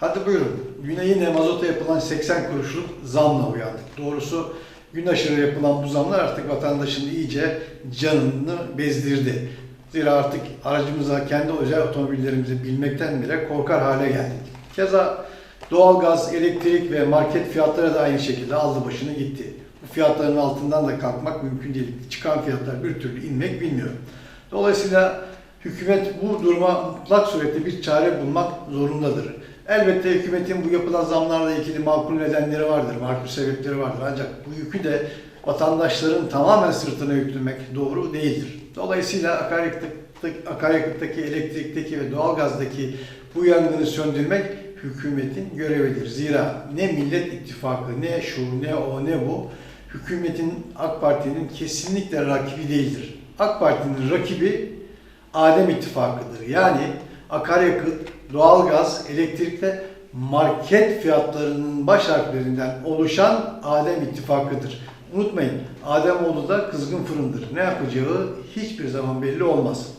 Hadi buyurun. Güne yine mazota yapılan 80 kuruşluk zamla uyandık. Doğrusu gün aşırı yapılan bu zamlar artık vatandaşın iyice canını bezdirdi. Zira artık aracımıza, kendi özel otomobillerimizi bilmekten bile korkar hale geldik. Keza doğalgaz, elektrik ve market fiyatları da aynı şekilde aldı başını gitti. Bu fiyatların altından da kalkmak mümkün değil. Çıkan fiyatlar bir türlü inmek bilmiyor. Dolayısıyla hükümet bu duruma mutlak surette bir çare bulmak zorundadır. Elbette hükümetin bu yapılan zamlarla ilgili makul nedenleri vardır, makul sebepleri vardır. Ancak bu yükü de vatandaşların tamamen sırtına yüklemek doğru değildir. Dolayısıyla akaryakıttaki, akaryakıttaki, elektrikteki ve doğalgazdaki bu yangını söndürmek hükümetin görevidir. Zira ne Millet İttifakı, ne şu, ne o, ne bu, hükümetin, AK Parti'nin kesinlikle rakibi değildir. AK Parti'nin rakibi Adem İttifakı'dır. Yani akaryakıt, doğalgaz, elektrikte market fiyatlarının baş harflerinden oluşan Adem İttifakı'dır. Unutmayın Ademoğlu da kızgın fırındır. Ne yapacağı hiçbir zaman belli olmaz.